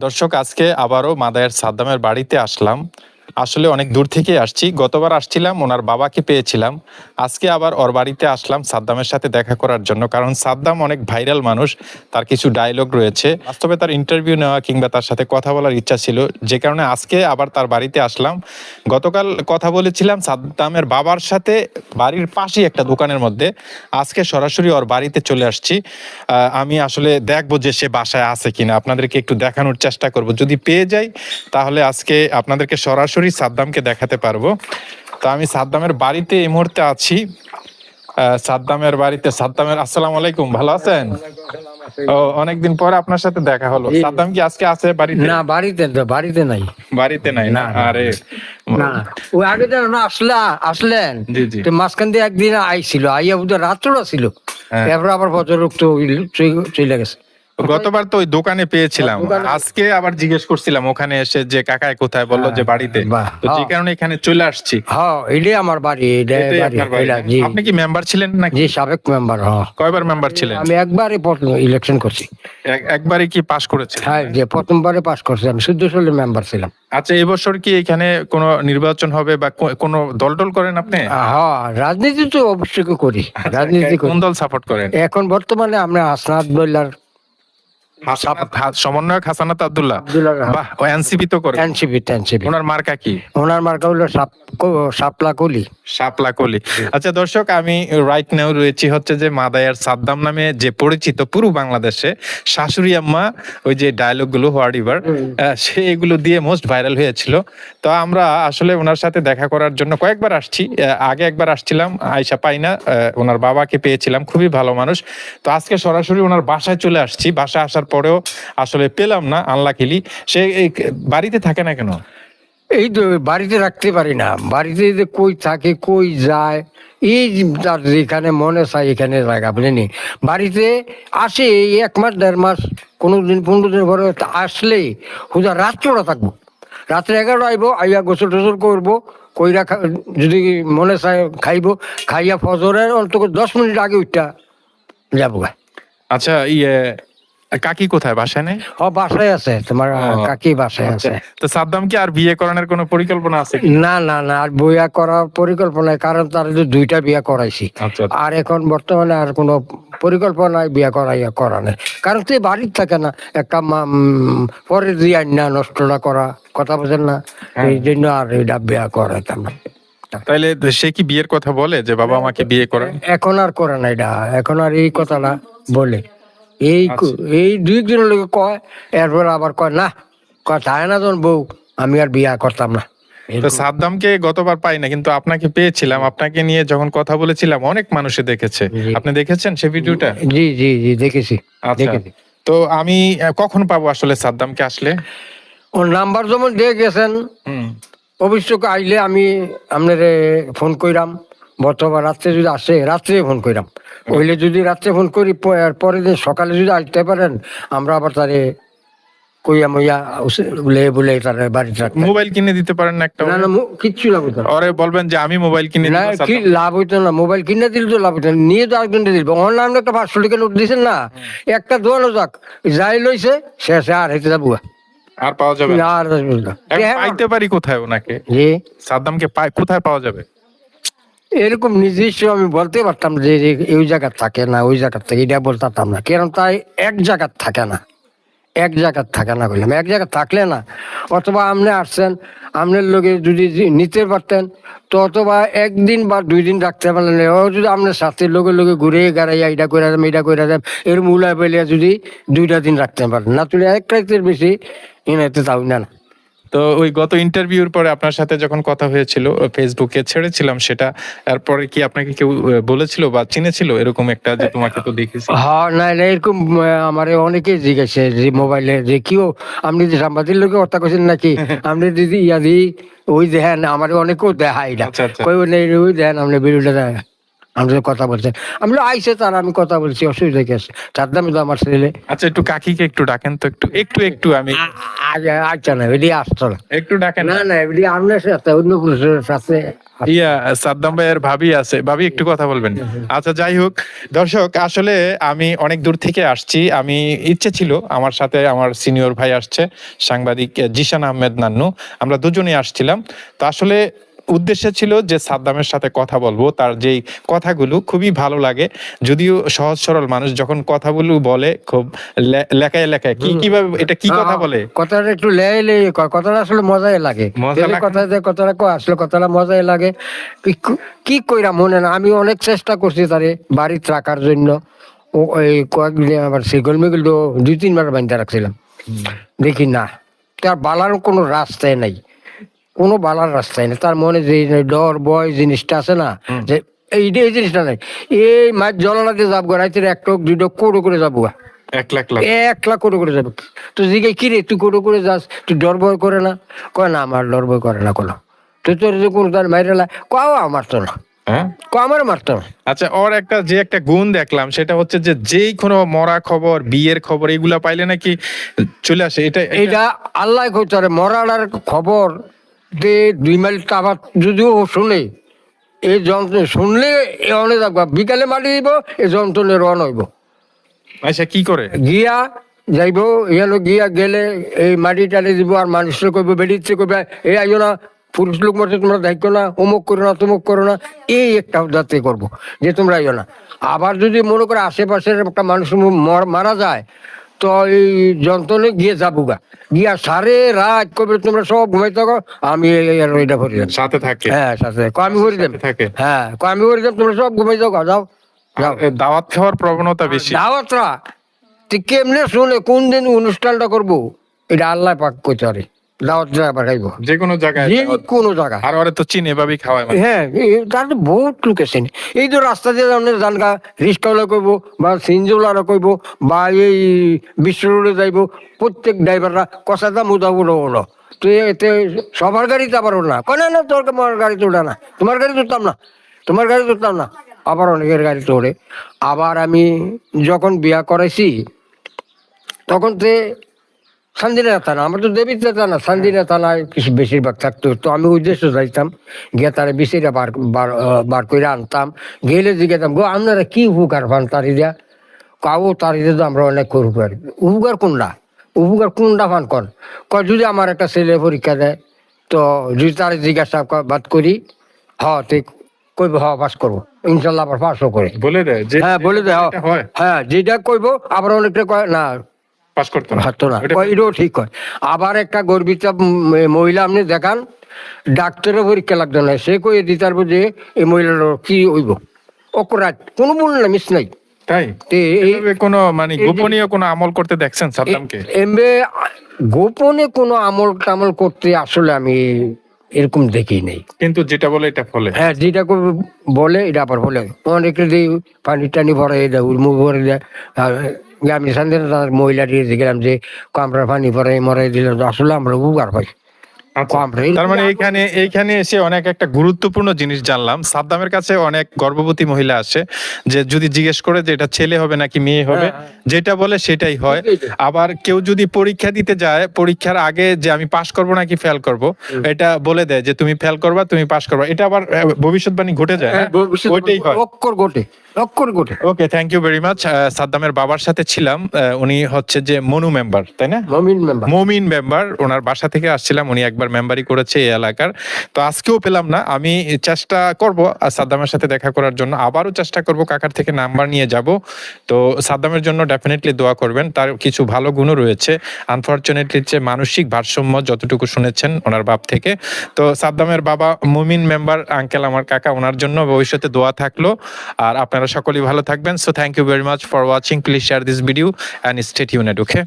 দর্শক আজকে আবারও মাদায়ের সাদ্দামের বাড়িতে আসলাম। আসলে অনেক দূর থেকে আসছি। গতবার আসছিলাম, ওনার বাবাকে পেয়েছিলাম। আজকে আবার ওর বাড়িতে আসলাম সাদ্দামের সাথে দেখা করার জন্য। কারণ সাদ্দাম অনেক ভাইরাল মানুষ, তার কিছু ডায়লগ রয়েছে। বাস্তবে তার ইন্টারভিউ নেওয়া কিংবা তার সাথে কথা বলার ইচ্ছা ছিল। যে কারণে আজকে আবার তার বাড়িতে আসলাম। গতকাল কথা বলেছিলাম সাদ্দামের বাবার সাথে বাড়ির পাশেই একটা দোকানের মধ্যে। আজকে সরাসরি ওর বাড়িতে চলে আসছি। আমি আসলে দেখব যে সে বাসায় আছে কিনা। আপনাদেরকে একটু দেখানোর চেষ্টা করব। যদি পেয়ে যাই, তাহলে আজকে আপনাদেরকে সরাসরি সাদ্দামকে দেখাতে পারব। তো আমি সাদ্দামের বাড়িতে এই মুহূর্তে আছি। সাদ্দামের বাড়িতে সাদ্দামের আসসালামু আলাইকুম ভালো আছেন? ও অনেকদিন পরে আপনার সাথে দেখা হলো। সাদ্দাম কি আজকে আছে বাড়িতে? না বাড়িতে বাড়িতে নাই। বাড়িতে নাই না। আরে না ওই আগে যেন না আসলে আসলেন। তো মাঝখান দিয়ে একদিন আইছিল আইয়া বুঝে রাত্রটা ছিল। হ্যাঁ। এরপর আবার বছর তো চলে গেছে। গতবার তো ওই দোকানে পেয়েছিলাম। আজকে আবার জিজ্ঞেস করছিলাম ওখানে এসে যে কাকায় কোথায় বলল যে বাড়িতে। বাহ, তো যে হ্যাঁ। কারণে এখানে চলে আসছি। হ্যাঁ এটাই আমার বাড়ি আপনি কি মেম্বার ছিলেন নাকি? জি সাবেক মেম্বার হ্যাঁ। কয়বার মেম্বার ছিলেন? আমি একবারই ইলেকশন করছি। এক- একবারই কি পাশ করেছিলেন? হ্যাঁ যে প্রথমবারে পাস করছি আমি সালের মেম্বার ছিলাম। আচ্ছা এবছর কি এখানে কোনো নির্বাচন হবে বা কোনো দল টল করেন আপনি? হ্যাঁ রাজনীতি তো অবশ্যই করি রাজনীতি কোন দল সাপোর্ট করেন? এখন বর্তমানে আমরা হাসনাত বললার সমন্বয়ক হাসানাত আব্দুল্লাহ। বাহ ও এনসিপি তো করে। NCP NCP. ওনার মার্কা কি? ওনার মার্কা হলো সাপ কো- কলি। শাপলা কলি। আচ্ছা দর্শক আমি রাইট নাও রয়েছি হচ্ছে যে মাদায়ার সাদ্দাম নামে যে পরিচিত পুরো বাংলাদেশে শাশুড়ি আম্মা ওই যে ডায়লগগুলো হোয়াট ইভার সে এগুলো দিয়ে মোস্ট ভাইরাল হয়েছিল। তো আমরা আসলে ওনার সাথে দেখা করার জন্য কয়েকবার আসছি। আগে একবার আসছিলাম আয়সা পাইনা ওনার বাবাকে পেয়েছিলাম খুবই ভালো মানুষ। তো আজকে সরাসরি ওনার বাসায় চলে আসছি। বাসায় আসার পরেও আসলে পেলাম না আনলাকিলি সে এই বাড়িতে থাকে না কেন? এই তো বাড়িতে রাখতে পারি না। বাড়িতে যে কই থাকে কই যায় এই তার যেখানে মনে চায় এখানে জায়গা বুঝলেনি বাড়িতে আসে এই এক মাস দেড় মাস কোনো দিন পনেরো দিন পরে আসলে হুদা রাত্রটা থাকব। রাত্রে এগারো আইবো আইয়া গোসল টোসল করব কইরা যদি মনে চায় খাইবো খাইয়া ফজরের অন্তত দশ মিনিট আগে উঠটা যাব আচ্ছা ইয়ে কাকি কোথায়? বাসায় নেই? ও বাসায় আছে। তোমার কাকি বাসায় আছে। তো সাদ্দাম কি আর বিয়ে করানোর কোনো পরিকল্পনা আছে না না না আর বিয়া করার পরিকল্পনা কারণ তার দুইটা বিয়া করাইছি। আচ্ছা আর এখন বর্তমানে আর কোনো পরিকল্পনা নাই বিয়া করাইয়া করা নেই কারণ তুই বাড়ির থাকে না। একটা পরে দিয়ে আইন না নষ্টটা করা কথা বোঝেন না হ্যাঁ। এই জন্য আর এটা বিয়া করাইতাম না। তাইলে সে কি বিয়ের কথা বলে যে বাবা আমাকে বিয়ে করেন এখন আর করে না এটা এখন আর এই কথাটা বলে। এই আচ্ছা। এই দুই একজনের লোকে কয় এরপর আবার কয় না কথা না তোর বউ আমি আর বিয়া করতাম না। তো সাদ্দামকে গতবার পাই না কিন্তু আপনাকে পেয়েছিলাম। আপনাকে নিয়ে যখন কথা বলেছিলাম অনেক মানুষে দেখেছে। আপনি দেখেছেন সে ভিডিওটা? জি জি জি দেখেছি আচ্ছা। তো আমি কখন পাবো আসলে সাদ্দামকে আসলে? ওর নাম্বার যেমন দিয়ে গেছেন হুম। অবশ্যই আইলে আমি আপনার ফোন কইরাম। বর্তমান রাত্রে যদি আসে রাত্রে ফোন কইরাম। ওইলে যদি রাত্রে ফোন করি প- এর পরের দিন সকালে যদি আসতে পারেন আমরা আবার তারে কইয়া মইয়া বলে বলে তারে বাড়িতে মোবাইল কিনে দিতে পারেন না একটা না না কিচ্ছু লাভ হইতো না। ওরে বলবেন যে আমি মোবাইল কিনে না কি লাভ হইতো না মোবাইল কিনে দিলে তো লাভ হইতো নিয়ে তো আরেকজন দিল অনলাইনে একটা পাঁচশো টাকা নোট দিয়েছেন না? একটা দোয়ানো যাক। যাই লইছে শেষে আর হেঁটে যাব আর পাওয়া যাবে। আর। এখন পাইতে পারি কোথায় ওনাকে? সাদ্দামকে পাই কোথায় পাওয়া যাবে? এরকম নির্দিষ্ট আমি বলতে পারতাম যে এই জায়গা থাকে না, ওই জায়গা থাকে এটা বলতে পারতাম না। কারণ তাই এক জায়গার থাকে না, এক জায়গার থাকে না বললাম। এক জায়গা থাকলে না, অথবা আপনি আসছেন আপনার লোকে যদি নিতে পারতেন, তো অথবা একদিন বা দুই দিন রাখতে পারলেন। যদি আপনার সাথে লোকে লোকে ঘুরে গাড়াইয়া এটা করে দেন এটা করে দেন, এর মূলায় পেলে যদি দুইটা দিন রাখতে পারেন। না তুলে এক রাইতের বেশি এনাতে তাও না না। তো ওই গত ইন্টারভিউর পরে আপনার সাথে যখন কথা হয়েছিল ফেসবুকে ছেড়েছিলাম সেটা তারপরে কি আপনাকে কেউ বলেছিল বা চিনেছিল এরকম একটা যে তোমাকে তো দেখেছি? হ্যাঁ না না এরকম আমার অনেকে জিজ্ঞাসা যে মোবাইলে যে কিও আপনি যে সাংবাদিক লোকে কথা কইছেন নাকি? আপনি যদি ইয়া দি ওই দেখেন আমার অনেকেও দেখা এটা আচ্ছা, আচ্ছা। কই ওই দেখেন আপনি ভিডিওটা দেখেন আমি কথা বলছেন আমি আইসে তার আমি কথা বলছি অসুবিধা কি আছে? তার দামে তো আমার ছেলে। আচ্ছা একটু কাকিকে একটু ডাকেন তো একটু একটু একটু আমি আগে আচ্ছা না এটি আসতো না। একটু ডাকেন। না না এটি আপনার সাথে অন্য পুরুষের সাথে ইয়া সাদ্দাম ভাইয়ের ভাবি আছে। ভাবি একটু কথা বলবেন। আচ্ছা যাই হোক। দর্শক আসলে আমি অনেক দূর থেকে আসছি। আমি ইচ্ছে ছিল আমার সাথে আমার সিনিয়র ভাই আসছে সাংবাদিক জিশান আহমেদ নান্নু। আমরা দুজনেই আসছিলাম। তো আসলে উদ্দেশ্য ছিল যে সাদ্দামের সাথে কথা বলব তার যেই কথাগুলো খুবই ভালো লাগে। যদিও সহজ সরল মানুষ যখন কথাগুলো বলে খুব লেখায় লেখায় কি কীভাবে এটা কি কথা বলে? কথাটা একটু লেয়ে লেয়ে কথাটা আসলে মজাই লাগে? কথা যে কথাটা আসলে কথাটা মজাই লাগে। কি- কি কইরা মনে না আমি অনেক চেষ্টা করছি তারে বাড়িতে রাখার জন্য। ও এই কয়েকদিন আবার সেগুল মেগুল দুই তিনবার বান্ধা রাখছিলাম। দেখি না তার বালার কোনো রাস্তায় নাই। কোনো বালার রাস্তায় নেই। তার মনে যে ডর বয় জিনিসটা আছে না যে এই এই জিনিসটা নাই। এই মাছ জলানাতে যাব রাইতে এক টক দুই টক কোটো করে যাব এক লাখ লাখ। এক লাখ কোটো করে যাবে তো জিগে কি রে তুই কোটো করে যাস? তুই ডর ভয় করে না? কয় না আমার ডর ভয় করে না কোনো। তুই তোর যে কোনো তার মাইরেলা কও আমার তো না। হ্যাঁ? ক আমার মারতো না। আচ্ছা ওর একটা যে একটা গুণ দেখলাম সেটা হচ্ছে যে যেই কোনো মরা খবর বিয়ের খবর এগুলা পাইলে নাকি চলে আসে? এটা এটা- আল্লাহ কইতারে মরার খবর যে দুই মাইল টাবার যদিও ও শুনে এই যন্ত্র শুনলে এ অনে বিকালে মাটি দিব এই যন্ত্রণের রন হইব। আচ্ছা কি করে? গিয়া যাইব ইয়ানো গিয়া গেলে এই মাটি টালি দিব আর মানুষের কইব বেরিয়েছে কইবে এই আইও না পুরুষ লোক মরছে তোমরা দেখো না অমুক করো না তমুক করো না এই একটা যাতে করব যে তোমরা আইও না। আবার যদি মনে করে আশেপাশের একটা মানুষ মর- মারা যায় তো এই যন্ত্রণে গিয়ে যাব গা গিয়া সারে রাত কবে তোমরা সব ঘুমাই থাকো আমি ভরি সাথে থাকে। হ্যাঁ সাথে আমি ভরি দেব? হ্যাঁ আমি ভরি দেব? তোমরা সব ঘুমাই থাকো যাও। যাও। দাওয়াত খাওয়ার প্রবণতা বেশি। দাওয়াতরা। কেমনে শুনে কোন দিন অনুষ্ঠানটা করব? এটা আল্লাহ পাক পারে দাওয়াত জায়গা পাঠাইবো যে কোনো জায়গায় যে কোনো জায়গা আর ওরে তো চিনে এভাবেই খাওয়ায়। হ্যাঁ তার তো বহুত লোক আছে এই তো রাস্তা দিয়ে যাওয়ার জানগা রিক্সাওয়ালা কইব বা সিনজওয়ালা কইব বা এই বিশ্ব রোডে যাইব প্রত্যেক ড্রাইভাররা কষা দাম উদাবুড়ো হলো তুই এতে সবার গাড়িতে আবার ওঠে না কয় না তোর তোমার গাড়ি তোলা না। তোমার গাড়ি তুলতাম না। তোমার গাড়ি তুলতাম না। আবার অনেকের গাড়ি তোলে আবার আমি যখন বিয়া করাইছি তখন তে সান্দিনা থানা আমার তো দেবীতে থানা সান্দিনা থানায় কিছু বেশিরভাগ থাকতো। তো আমি উদ্দেশ্য যাইতাম গিয়ে তারা বিশিরা বার বার বার করে আনতাম। গেলে জিজ্ঞাতাম গো আপনারা কি উপকার পান তারি দিয়া? কাউ তারি দিয়ে তো আমরা অনেক উপকার উপকার কোনটা উপকার কোনটা পান কন? কয় যদি আমার একটা ছেলে পরীক্ষা দেয় তো যদি তার জিজ্ঞাসা বাদ করি হ তুই কইব হ পাস করব। ইনশাল্লাহ আবার পাসও করে। বলে দেয় হ্যাঁ বলে দে এটা হয়। হ্যাঁ যেটা কইব আবার অনেকটা কয় না পাস করতে না। এটাও ঠিক হয় আবার একটা গর্বিত মহিলা আপনি দেখান ডাক্তারের পরীক্ষা লাগতো না। সে কয়ে দিতে পারব যে এই মহিলার কি হইব? কোনো না মিস নাই। তাই? এই কোনো মানে গোপনীয় কোনো আমল করতে দেখছেন সাদ্দামকে? এমবে গোপনে কোনো আমল টামল করতে আসলে আমি এরকম দেখি নেই। কিন্তু যেটা বলে এটা ফলে। হ্যাঁ যেটা বলে এটা আবার বলে অনেকে পানি টানি ভরে দেয় উর্মু ভরে দেয় আমি সান্দিন মহিলা দিয়ে দেখলাম যে আমরা পানি ভরে মরে দিলে। আসলে আমরা উপকার পাই। আচ্ছা। তার মানে এইখানে এইখানে এসে অনেক একটা গুরুত্বপূর্ণ জিনিস জানলাম। সাদ্দামের কাছে অনেক গর্ভবতী মহিলা আসে যে যদি জিজ্ঞেস করে যে এটা ছেলে হবে নাকি মেয়ে হবে যেটা বলে সেটাই হয়। আবার কেউ যদি পরীক্ষা দিতে যায় পরীক্ষার আগে যে আমি পাশ করব নাকি ফেল করব এটা বলে দেয় যে তুমি ফেল করবা তুমি পাশ করবা। এটা আবার ভবিষ্যৎবাণী ঘটে যায় হ্যাঁ, হ্যাঁ? ওইটাই হয়। গোটে অক্ষর okay thank you very much সাদ্দামের বাবার সাথে ছিলাম উনি হচ্ছে যে মনু মেম্বার তাই না? মমিন মেম্বার মমিন মেম্বার ওনার বাসা থেকে আসছিলাম উনি একবার মেম্বারি করেছে এই এলাকার। তো আজকেও পেলাম না আমি চেষ্টা করব সাদ্দামের সাথে দেখা করার জন্য আবারও চেষ্টা করব কাকার থেকে নাম্বার নিয়ে যাব। তো সাদ্দামের জন্য ডেফিনেটলি দোয়া করবেন তার কিছু ভালো গুণও রয়েছে। আনফর্চুনেটলি যে মানসিক ভারসাম্য যতটুকু শুনেছেন ওনার বাপ থেকে। তো সাদ্দামের বাবা মুমিন মেম্বার আঙ্কেল আমার কাকা ওনার জন্য ভবিষ্যতে দোয়া থাকল। আর আপনারা সকলেই ভালো থাকবেন। So thank you very much for watching please share this video and stay tuned okay